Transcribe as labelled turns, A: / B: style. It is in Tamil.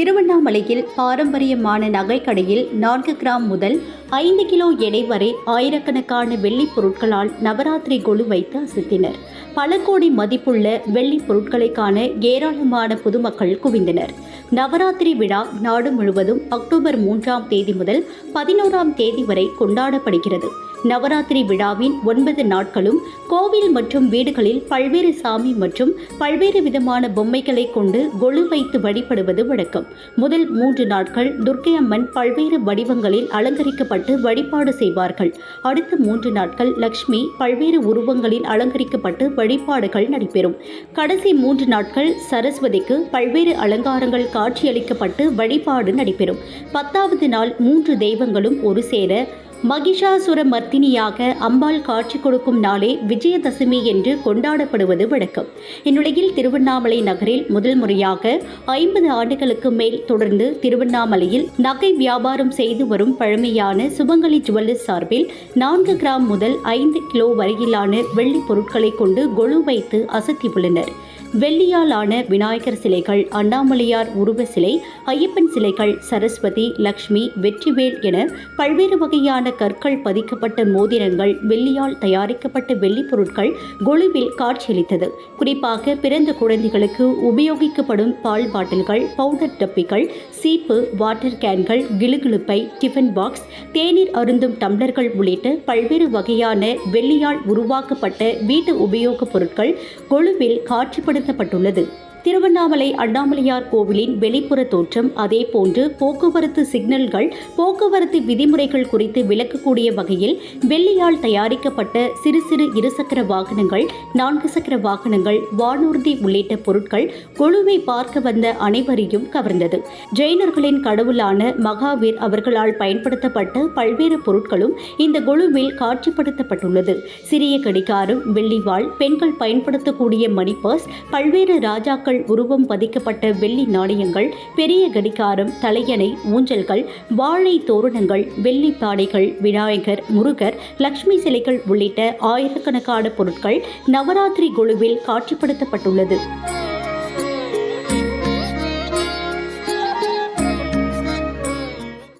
A: திருவண்ணாமலையில் பாரம்பரியமான நகைக்கடையில் நான்கு கிராம் முதல் ஐந்து கிலோ எடை வரை ஆயிரக்கணக்கான வெள்ளிப் பொருட்களால் நவராத்திரி கொலு வைத்து அசத்தினர். பல கோடி மதிப்புள்ள வெள்ளிப் பொருட்களை காண ஏராளமான பொதுமக்கள் குவிந்தனர். நவராத்திரி விழா நாடு முழுவதும் அக்டோபர் மூன்றாம் தேதி முதல் பதினோராம் தேதி வரை கொண்டாடப்படுகிறது. நவராத்திரி விழாவின் ஒன்பது நாட்களும் கோவில் மற்றும் வீடுகளில் பல்வேறு சாமி மற்றும் பல்வேறு விதமான பொம்மைகளை கொண்டு கொலு வைத்து வழிபடுவது வழக்கம். முதல் மூன்று நாட்கள் துர்க்கை அம்மன் பல்வேறு வடிவங்களில் அலங்கரிக்கப்பட்டு வழிபாடு செய்வார்கள். அடுத்த மூன்று நாட்கள் லக்ஷ்மி பல்வேறு உருவங்களில் அலங்கரிக்கப்பட்டு வழிபாடுகள் நடைபெறும். கடைசி மூன்று நாட்கள் சரஸ்வதிக்கு பல்வேறு அலங்காரங்கள் காட்சியளிக்கப்பட்டு வழிபாடு நடைபெறும். பத்தாவது நாள் மூன்று தெய்வங்களும் ஒரு சேர மகிஷாசுர மர்த்தினியாக அம்பாள் காட்சி கொடுக்கும் நாளே விஜயதசமி என்று கொண்டாடப்படுவது வழக்கம். இந்நிலையில் திருவண்ணாமலை நகரில் முதல் முறையாக ஐம்பது ஆண்டுகளுக்கு மேல் தொடர்ந்து திருவண்ணாமலையில் நகை வியாபாரம் செய்து வரும் பழமையான சுபங்கலி ஜுவல்லர்ஸ் சார்பில் நான்கு கிராம் முதல் ஐந்து கிலோ வரையிலான வெள்ளி பொருட்களை கொண்டு கொலு வைத்து அசத்தியுள்ளனர் வெள்ளியால் ஆன விநாயகர் சிலைகள் அண்ணாமலையார் உருவ சிலை ஐயப்பன் சிலைகள் சரஸ்வதி லக்ஷ்மி வெற்றிவேல் என பல்வேறு வகையான கற்கள் பதிக்கப்பட்ட மோதிரங்கள் வெள்ளியால் தயாரிக்கப்பட்ட வெள்ளி பொருட்கள் கொழுவில் காட்சியளித்தது. குறிப்பாக பிறந்த குழந்தைகளுக்கு உபயோகிக்கப்படும் பால் பாட்டில்கள் பவுடர் டப்பிகள் சீப்பு வாட்டர் கேன்கள் கிளுகிழுப்பை டிஃபன் பாக்ஸ் தேநீர் அருந்தும் டம்ளர்கள் உள்ளிட்ட பல்வேறு வகையான வெள்ளியால் உருவாக்கப்பட்ட வீட்டு உபயோகப் பொருட்கள் கொலுவில் பயன்படுத்தப்பட்டுள்ளது திருவண்ணாமலை அண்ணாமலையார் கோவிலின் வெளிப்புற தோற்றம் அதேபோன்று போக்குவரத்து சிக்னல்கள் போக்குவரத்து விதிமுறைகள் குறித்து விளக்கக்கூடிய வகையில் வெள்ளியால் தயாரிக்கப்பட்ட சிறு சிறு இருசக்கர வாகனங்கள் நான்கு சக்கர வாகனங்கள் வானூர்தி உள்ளிட்ட பொருட்கள் குழுவை பார்க்க வந்த அனைவரையும் கவர்ந்தது. ஜெயினர்களின் கடவுளான மகாவீர் அவர்களால் பயன்படுத்தப்பட்ட பல்வேறு பொருட்களும் இந்த குழுவில் காட்சிப்படுத்தப்பட்டுள்ளது. சிறிய கடிகாரம் வெள்ளிவாள் பெண்கள் பயன்படுத்தக்கூடிய மணிப்பர்ஸ் பல்வேறு ராஜாக்கள் உருவம் பதிக்கப்பட்ட வெள்ளி நாணயங்கள் பெரிய கடிகாரம் தலையணை ஊஞ்சல்கள் வாழை தோரணங்கள் வெள்ளி பாடைகள் விநாயகர் முருகர் லக்ஷ்மி சிலைகள் உள்ளிட்ட ஆயிரக்கணக்கான பொருட்கள் நவராத்திரி குழுவில் காட்சிப்படுத்தப்பட்டுள்ளது.